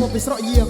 อะลิเกมาไปสระเยี่ย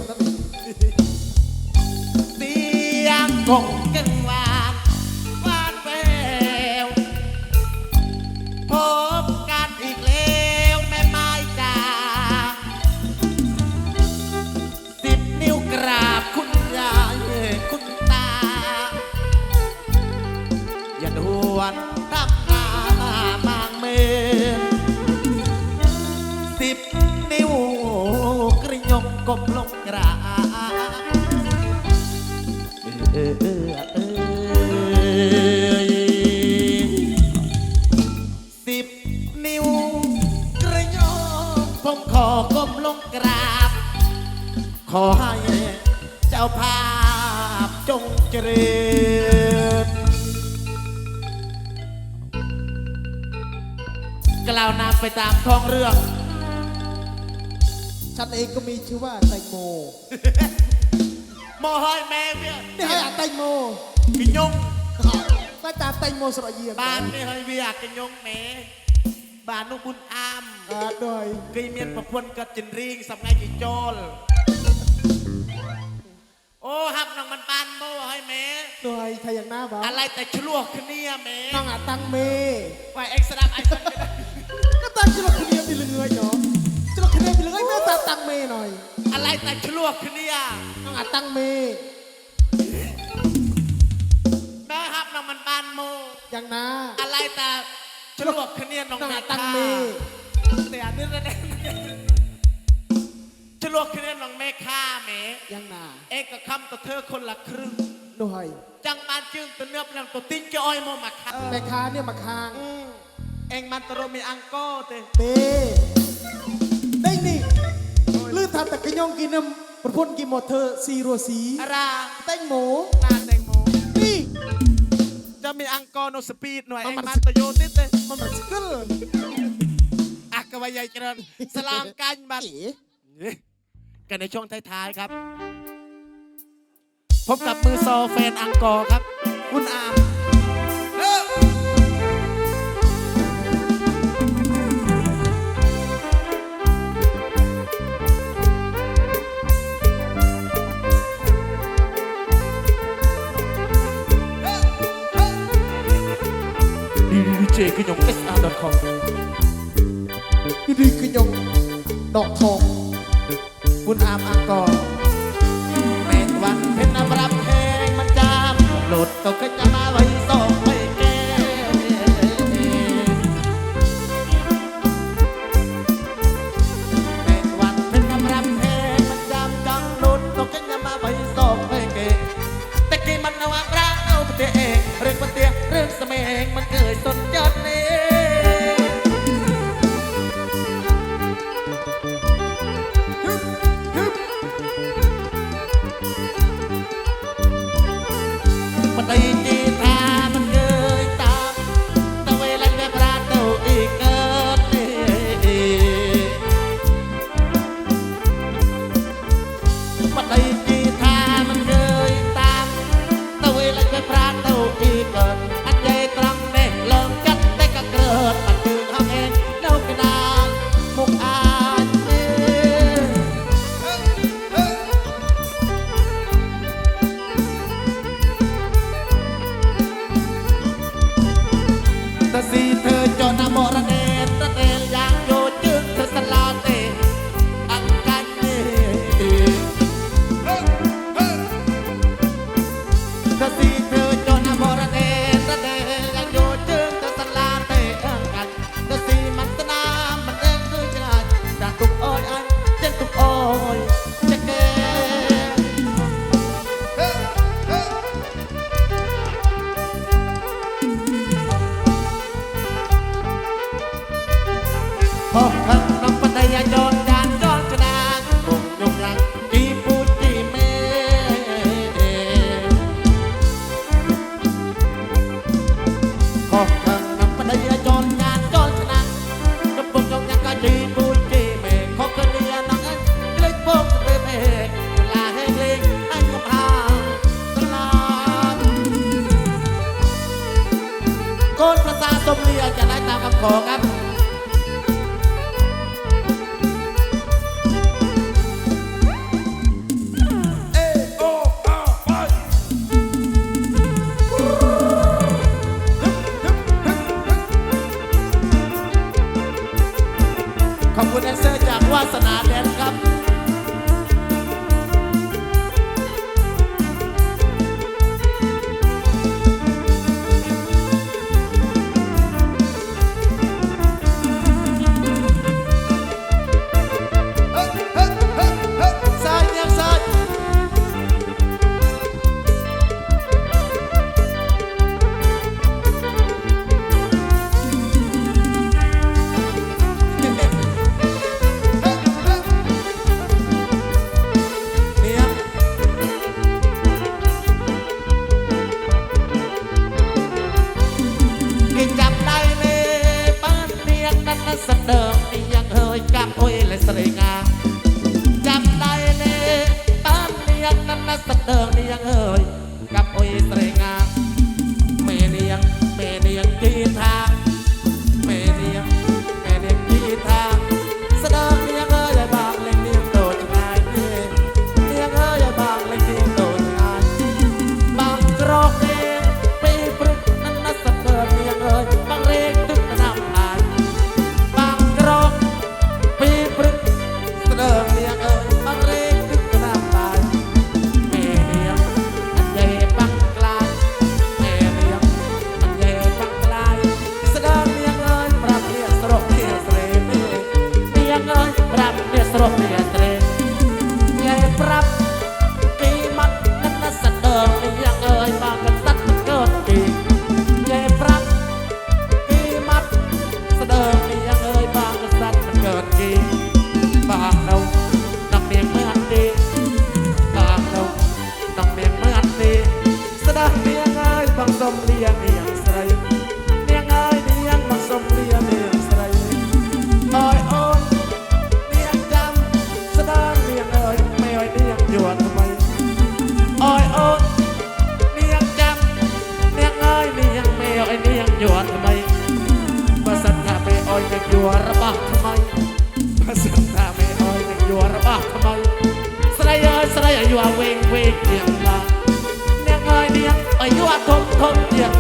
กล่าวนำไปตามท้องเรื่อง ฉันเองก็มีชื่อว่าแตงโมมอห้อยแม่เวียนี่ให้อาแตงโมกินยงมาตามแตงโมสระเยี่ยมบ้านไม่ห้อยเวียกินยงแม่บ้านนุบุญอามอ่าโดยเคยเมียนประพวนกับจินริงสำไงกิโจลโอ้หักน้องมันปานโมห้อยแม่โดยไทยอย่างหน้าบ้าอะไรแต่ชลวกขึ้นเนี่ยแม่น้องอาตังเมไว้เอ็กซ์ดับไอ้สัน ก็ตั้งจุลคเนียมไปเลยเนาะจุลคเนียมไปเลยแม่ตาตังเมหน่อยอะไรแต่ชลวกขึ้นเนี่ยน้องอาตังเมแม่หักน้องมันปานโมอย่างน้าอะไรแต่ชลวกขึ้นเนี่ยน้องน้องแม่อาตังเมแต่อันนี้ระเด็นชลวกขึ้นเนี่ยน้องแม่ข้าแม่อย่างน้าเอกกับคำตัวเธอคนละครึ่งโดยจังบานจึงตัวเนื้อพลังตัวติ้งจะอ้อยโมมาคัดแม่ค้าเนี่ยมาค้าง อืมเองมันตโรมีอังโก้เตเต้ได้นี่ลื่นทันแต่กระยองกินน้ำประพนกินหมดเธอซีรัวสีอาราแตงโมนาแตงโมนี่จะมีอังโก้โนสปีดหน่วยเอาเองมันมันตโยติดเตมันมันสกิลอักกะวายายเจริญสลามกันบัดเอ๋นี่กันในช่วงท้ายๆครับ พบกับมือโซแฟนอังกอร์ครับ คุณอา ดีเจขยง SR.com ดีดีกระยงดอกทองบุญอามอังกอร์เมนวันเป็นน้ำรับแห้งมันจามหลดตกกระจะมา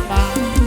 ทม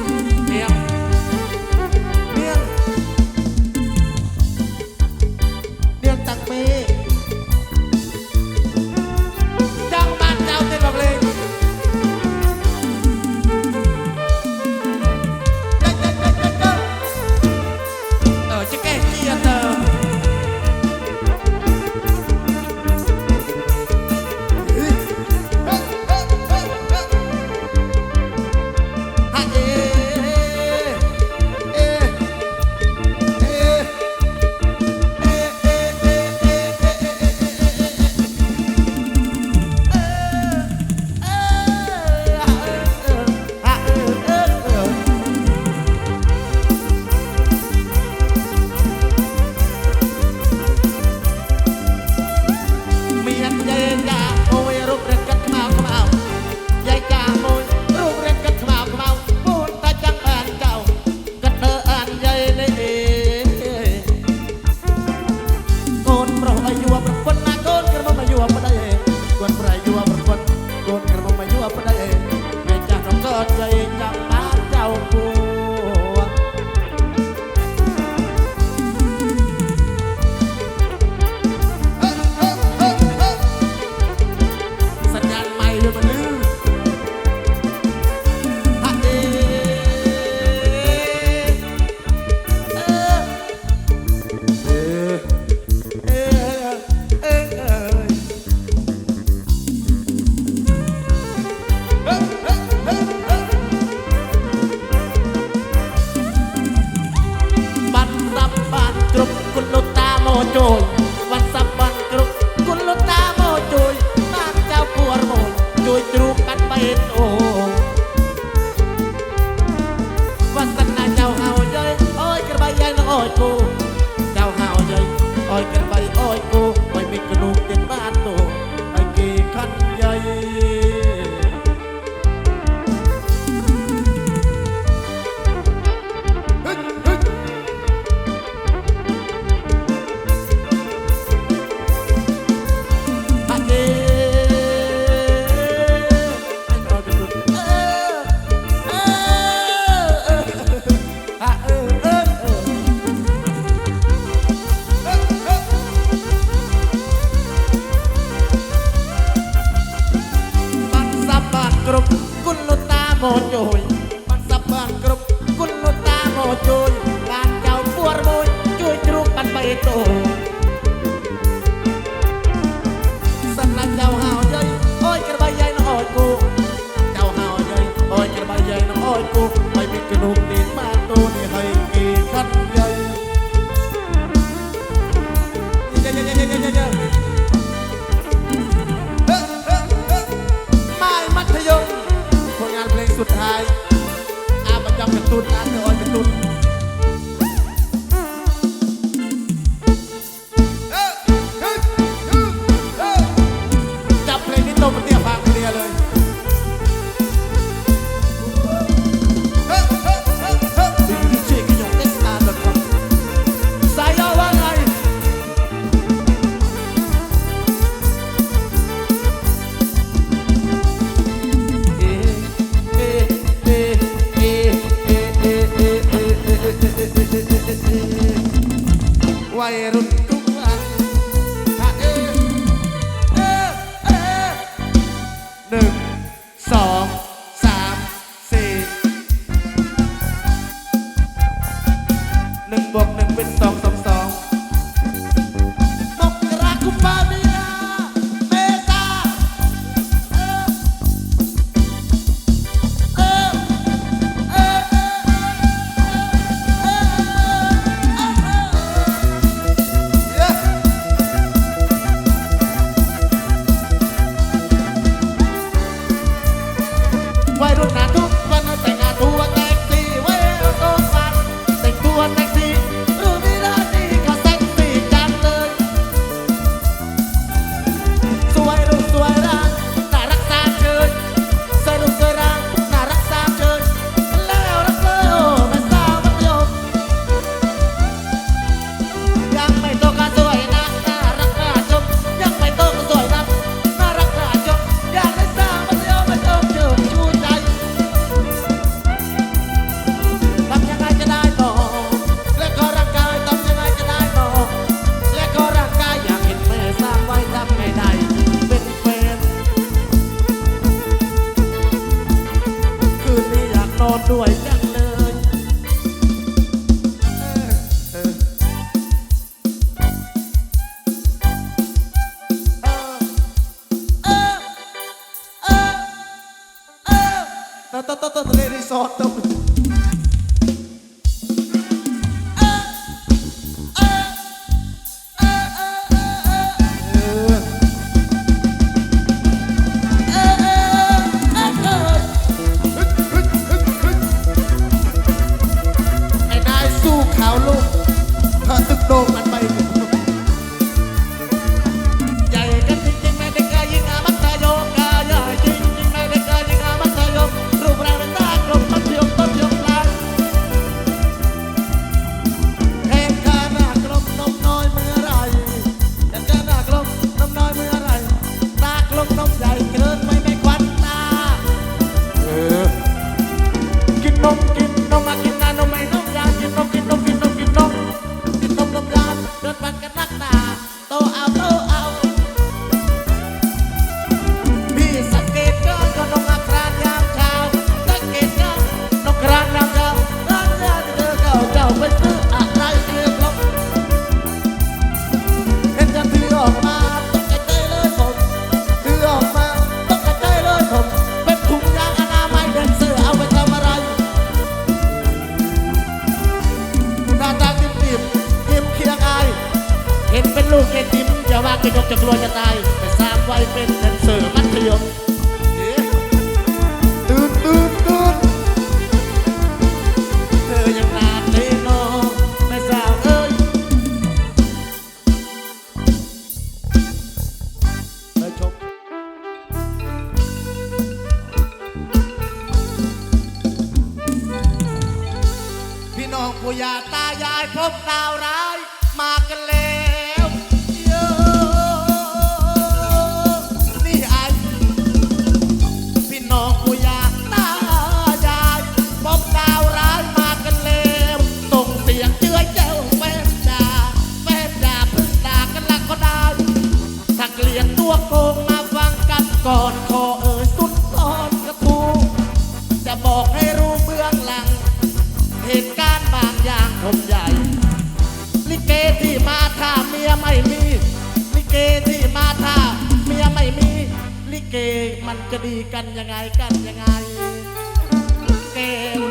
Oh. รุบกุลตาโมนโยย สอร์ทตร มันจะดีกันยังไงกันยังไงเกโ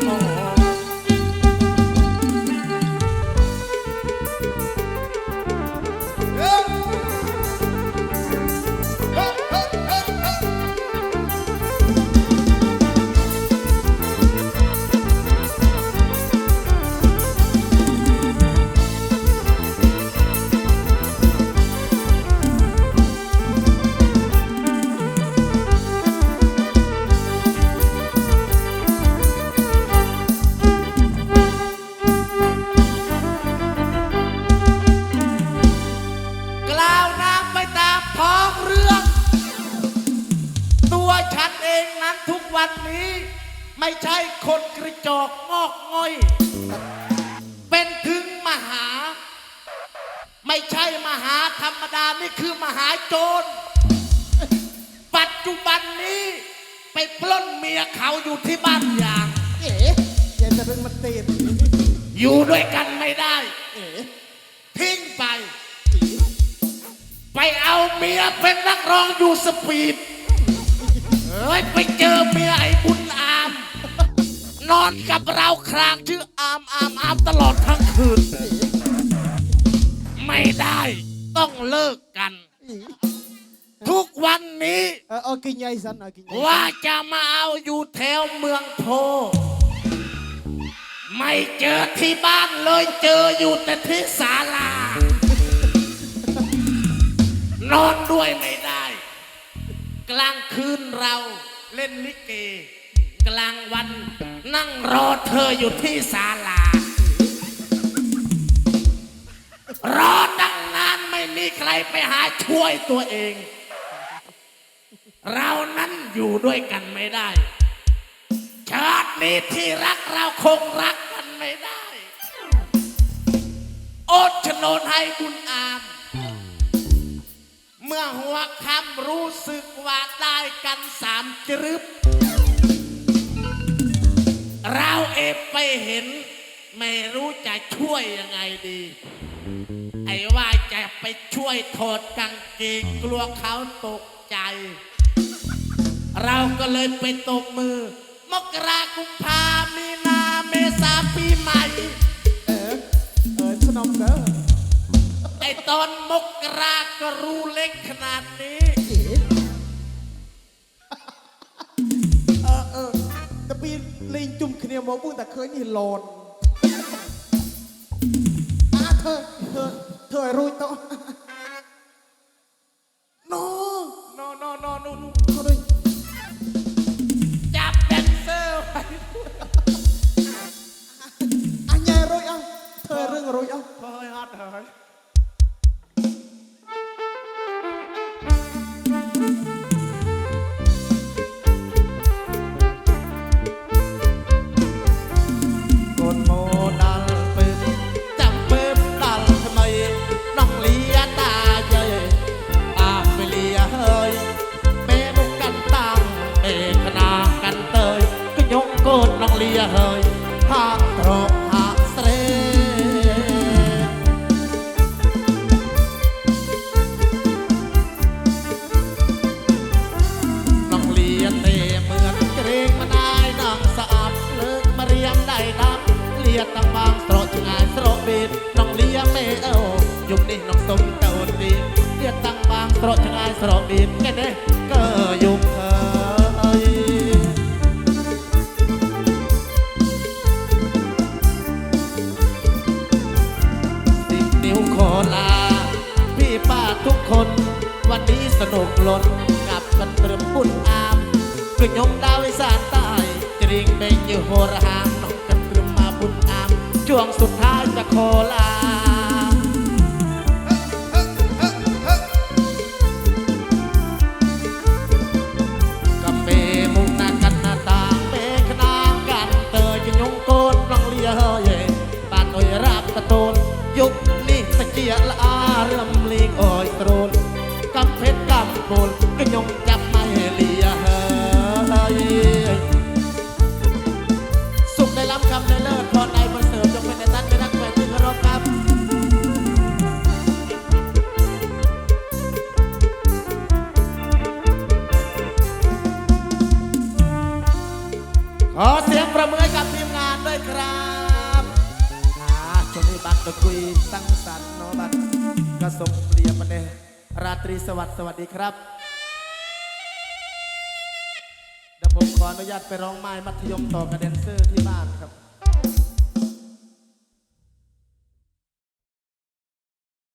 วันนี้ไม่ใช่คนกระจอกงอกง่อย เป็นถึงมหา ไม่ใช่มหาธรรมดา นี่คือมหาโจร ปัจจุบันนี้ไปปล้นเมียเขาอยู่ที่บ้านอย่าง เอ๋ย่าจะเรื่งมันเตะอยู่ด้วยกันไม่ได้ เอ๋ทิ้งไป ไปเอาเมียเป็นนักร้องอยู่สปีด ฮ้ยไปเจอเมียไอ้บุญอาม นอนกับเราครางชื่ออามอามอามตลอดทั้งคืน ไม่ได้ต้องเลิกกันเอ๋ทุกวันนี้ เออเอากินใหญ่สันเอากินใหญ่ว่าจะมาเอาอยู่แถวเมืองโพ ไม่เจอที่บ้านเลยเจออยู่แต่ที่ศาลา นอนด้วยไม่ได้ กลางคืนเราเล่นลิเก กลางวันนั่งรอเธออยู่ที่ศาลา รอตั้งนานไม่มีใครไปหาช่วยตัวเอง เรานั้นอยู่ด้วยกันไม่ได้ ชาตินี้ที่รักเราคงรักกันไม่ได้ โอดโฉนดให้บุญอาม เมื่อหัวคำรู้สึกว่าได้กันสามจรึบเราเอบไปเห็น ไม่รู้จะช่วยยังไงดี ไอ้ว่าจะไปช่วยถอดกางเกงกลัวเขาตกใจ เราก็เลยไปตบมือ มกรากุมภามีนาเมษาปีใหม่ เออ เออสนองเด้อ ตอนมกราก็รูเล็กขนาดนี้ เออเออตะปีลิงจุ่มเขเนียมมาบุ้งแต่เคยนี่หลอนอาเธอเธอเธอรู้ตัว ล้นกับกันเตรียมบุญอามกระยงดาวอีสานใต้จริงเป็นอยู่โหระหางน้องกันเตรียมมาพุ่นอามช่วงสุดท้ายจะขอลา บัตรตะกุยตั้งสรรค์นอบัตกระสมเปรียบมาเดราตรีสวัสดิ์สวัสดีครับเดี๋ยวผมขออนุญาตไปร้องไม้มัธยมต่อกับแดนเซอร์ที่บ้านครับ